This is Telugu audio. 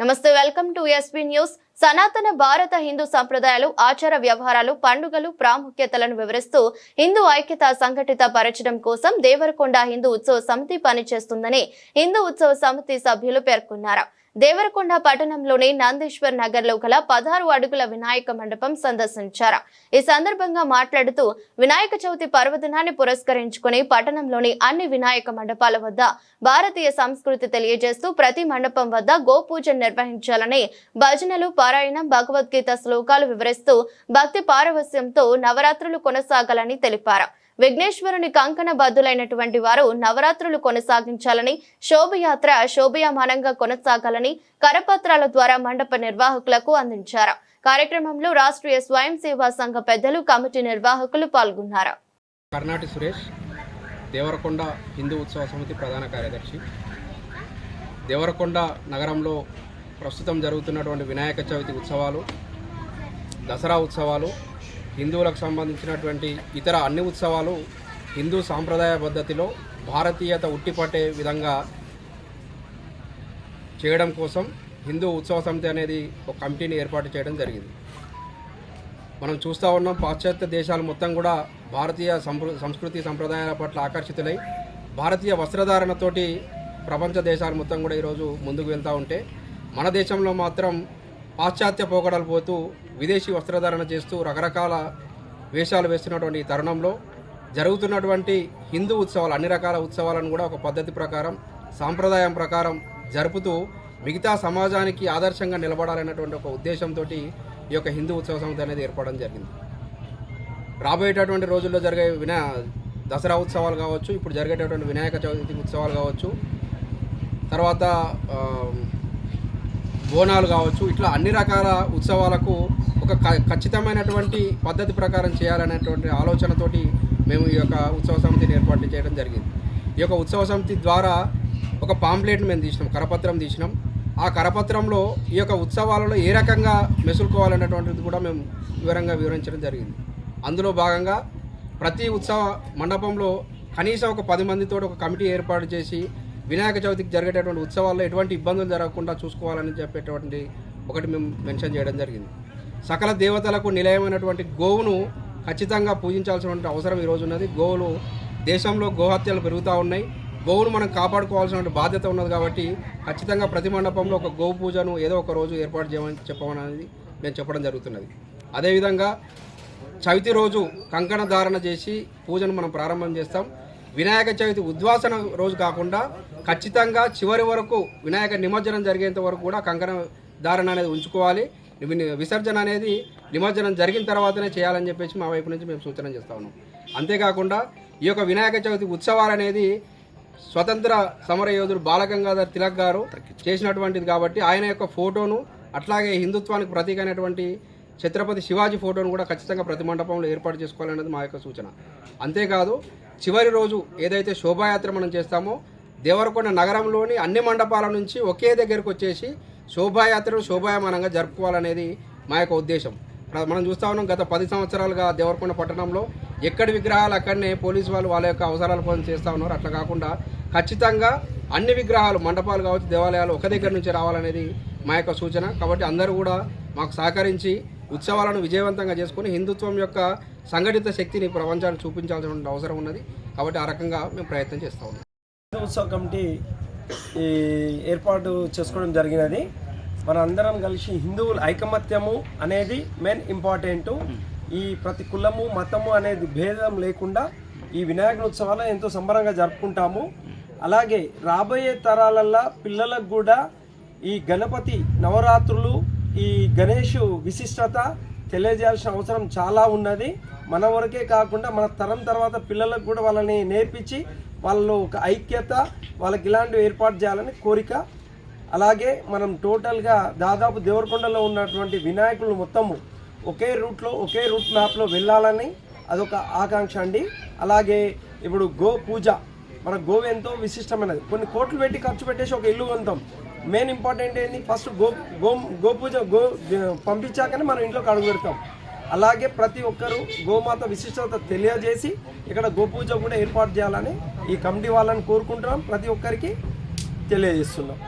నమస్తే వెల్కమ్ టు ఎస్పీ న్యూస్. సనాతన భారత హిందూ సంప్రదాయాలు ఆచార వ్యవహారాలు పండుగలు ప్రాముఖ్యతలను వివరిస్తూ హిందూ ఐక్యత సంఘటిత పరచడం కోసం దేవరకొండ హిందూ ఉత్సవ సమితి పనిచేస్తుందని హిందూ ఉత్సవ సమితి సభ్యులు పేర్కొన్నారు. దేవరకొండ పట్టణంలోని నందీశ్వర్ నగర్లో గల పదహారు అడుగుల వినాయక మండపం సందర్శించారు. ఈ సందర్భంగా మాట్లాడుతూ వినాయక చవితి పర్వదినాన్ని పురస్కరించుకుని పట్టణంలోని అన్ని వినాయక మండపాల వద్ద భారతీయ సంస్కృతి తెలియజేస్తూ ప్రతి మండపం వద్ద గోపూజ నిర్వహించాలని భజనలు పారాయణం భగవద్గీత శ్లోకాలు వివరిస్తూ భక్తి పారవస్యంతో నవరాత్రులు కొనసాగాలని తెలిపారు. విఘ్నేశ్వరుని కంకణ బద్దులైనటువంటి వారు నవరాత్రులు కొనసాగించాలని శోభయాత్ర శోభయమానంగా కొనసాగాలని కరపత్రాల ద్వారా మండప నిర్వాహకులకు అందించారు. కార్యక్రమంలో రాష్ట్రీయ స్వయం సేవా సంఘ పెద్దలు కమిటీ నిర్వాహకులు పాల్గొన్నారు. కర్ణాటి సురేష్ దేవరకొండ హిందూ ఉత్సవ సమితి ప్రధాన కార్యదర్శి. దేవరకొండ నగరంలో ప్రస్తుతం జరుగుతున్నటువంటి వినాయక చవితి ఉత్సవాలు దసరా ఉత్సవాలు హిందువులకు సంబంధించినటువంటి ఇతర అన్ని ఉత్సవాలు హిందూ సాంప్రదాయ పద్ధతిలో భారతీయత ఉట్టిపట్టే విధంగా చేయడం కోసం హిందూ ఉత్సవ సమితి అనేది ఒక కమిటీని ఏర్పాటు చేయడం జరిగింది. మనం చూస్తూ ఉన్నాం పాశ్చాత్య దేశాలు మొత్తం కూడా భారతీయ సంస్కృతి సంప్రదాయాల పట్ల ఆకర్షితులై భారతీయ వస్త్రధారణతోటి ప్రపంచ దేశాలు మొత్తం కూడా ఈరోజు ముందుకు వెళ్తూ ఉంటే మన దేశంలో మాత్రం పాశ్చాత్య పోకడలు పోతూ విదేశీ వస్త్రధారణ చేస్తూ రకరకాల వేషాలు వేస్తున్నటువంటి ఈ తరుణంలో జరుగుతున్నటువంటి హిందూ ఉత్సవాలు అన్ని రకాల ఉత్సవాలను కూడా ఒక పద్ధతి ప్రకారం సాంప్రదాయం ప్రకారం జరుపుతూ మిగతా సమాజానికి ఆదర్శంగా నిలబడాలనేటువంటి ఒక ఉద్దేశంతో ఈ యొక్క హిందూ ఉత్సవ సంస్థ అనేది ఏర్పడడం జరిగింది. రాబోయేటటువంటి రోజుల్లో జరిగే వినా దసరా ఉత్సవాలు కావచ్చు ఇప్పుడు జరిగేటటువంటి వినాయక చవితి ఉత్సవాలు కావచ్చు తర్వాత బోనాలు కావచ్చు ఇట్లా అన్ని రకాల ఉత్సవాలకు ఒక క- ఖచ్చితమైనటువంటి పద్ధతి ప్రకారం చేయాలనేటువంటి ఆలోచనతోటి మేము ఈ యొక్క ఉత్సవ సమితిని ఏర్పాటు చేయడం జరిగింది. ఈ యొక్క ఉత్సవ సమితి ద్వారా ఒక పాంప్లెట్ని మేము తీసినాం కరపత్రం తీసినాం. ఆ కరపత్రంలో ఈ యొక్క ఉత్సవాలలో ఏ రకంగా మెసులుకోవాలనేటువంటిది కూడా మేము వివరంగా వివరించడం జరిగింది. అందులో భాగంగా ప్రతి ఉత్సవ మండపంలో కనీసం ఒక పది మందితో ఒక కమిటీ ఏర్పాటు చేసి వినాయక చవితికి జరిగేటటువంటి ఉత్సవాల్లో ఎటువంటి ఇబ్బందులు జరగకుండా చూసుకోవాలని చెప్పేటువంటి ఒకటి మేము మెన్షన్ చేయడం జరిగింది. సకల దేవతలకు నిలయమైనటువంటి గోవును ఖచ్చితంగా పూజించాల్సినటువంటి అవసరం ఈరోజు ఉన్నది. గోవులు దేశంలో గోహత్యలు పెరుగుతూ ఉన్నాయి. గోవును మనం కాపాడుకోవాల్సిన బాధ్యత ఉన్నది కాబట్టి ఖచ్చితంగా ప్రతి మండపంలో ఒక గోవు పూజను ఏదో ఒక రోజు ఏర్పాటు చేయమని చెప్పమనేది మేము చెప్పడం జరుగుతున్నది. అదేవిధంగా చవితి రోజు కంకణ ధారణ చేసి పూజను మనం ప్రారంభం చేస్తాం. వినాయక చవితి ఉద్వాసన రోజు కాకుండా ఖచ్చితంగా చివరి వరకు వినాయక నిమజ్జనం జరిగేంత వరకు కూడా కంకణ ధారణ అనేది ఉంచుకోవాలి. విసర్జన అనేది నిమజ్జనం జరిగిన తర్వాతనే చేయాలని చెప్పేసి మా వైపు నుంచి మేము సూచన చేస్తా ఉన్నాం. అంతేకాకుండా ఈ యొక్క వినాయక చవితి ఉత్సవాలు అనేది స్వతంత్ర సమర యోధుడు బాలగంగాధర్ తిలక్ గారు చేసినటువంటిది కాబట్టి ఆయన యొక్క ఫోటోను అట్లాగే హిందుత్వానికి ప్రతీక అయినటువంటి ఛత్రపతి శివాజీ ఫోటోను కూడా ఖచ్చితంగా ప్రతి మండపంలో ఏర్పాటు చేసుకోవాలనేది మా యొక్క సూచన. అంతేకాదు చివరి రోజు ఏదైతే శోభాయాత్ర మనం చేస్తామో దేవరకొండ నగరంలోని అన్ని మండపాల నుంచి ఒకే దగ్గరకు వచ్చేసి శోభాయాత్రను శోభాయమానంగా జరుపుకోవాలనేది మా యొక్క ఉద్దేశం. మనం చూస్తా ఉన్నాం గత పది సంవత్సరాలుగా దేవరకొండ పట్టణంలో ఎక్కడి విగ్రహాలు అక్కడనే పోలీసు వాళ్ళు వాళ్ళ యొక్క అవసరాల కోసం చేస్తూ ఉన్నారు. అట్లా కాకుండా ఖచ్చితంగా అన్ని విగ్రహాలు మండపాలు కావచ్చు దేవాలయాలు ఒక దగ్గర నుంచి రావాలనేది మా యొక్క సూచన. కాబట్టి అందరూ కూడా మాకు సహకరించి ఉత్సవాలను విజయవంతంగా చేసుకుని హిందుత్వం యొక్క సంఘటిత శక్తిని ప్రపంచానికి చూపించాల్సిన అవసరం ఉన్నది. కాబట్టి ఆ రకంగా మేము ప్రయత్నం చేస్తూ ఉన్నాం. ఉత్సవ కమిటీ ఈ ఏర్పాటు చేసుకోవడం జరిగినది. మన అందరం కలిసి హిందువుల ఐకమత్యము అనేది మెయిన్ ఇంపార్టెంట్. ఈ ప్రతి కులము మతము అనేది భేదం లేకుండా ఈ వినాయకుని ఉత్సవాలను ఎంతో సంబరంగా జరుపుకుంటాము. అలాగే రాబోయే తరాలల్లో పిల్లలకు కూడా ఈ గణపతి నవరాత్రులు ఈ గణేష్ విశిష్టత తెలియజేయాల్సిన అవసరం చాలా ఉన్నది. మన వరకే కాకుండా మన తరం తర్వాత పిల్లలకు కూడా వాళ్ళని నేర్పించి వాళ్ళు ఒక ఐక్యత వాళ్ళకి ఇలాంటివి ఏర్పాటు చేయాలని కోరిక. అలాగే మనం టోటల్గా దాదాపు దేవరకొండలో ఉన్నటువంటి వినాయకులు మొత్తము ఒకే రూట్లో ఒకే రూట్ మ్యాప్లో వెళ్ళాలని అదొక ఆకాంక్ష అండి. అలాగే ఇప్పుడు గో పూజ మన గోవు ఎంతో విశిష్టమైనది. కొన్ని కోట్లు పెట్టి ఖర్చు పెట్టేసి ఒక ఇల్లు కొంటాం. మెయిన్ ఇంపార్టెంట్ ఏంటి ఫస్ట్ గో గో గో పూజ గో పంపించాకనే మనం ఇంట్లోకి అడుగు పెడతాం. అలాగే ప్రతి ఒక్కరూ గోమాత విశిష్టత తెలియజేసి ఇక్కడ గోపూజ కూడా ఏర్పాటు చేయాలని ఈ కమిటీ వాళ్ళని కోరుకుంటున్నాం. ప్రతి ఒక్కరికి తెలియజేస్తున్నాం.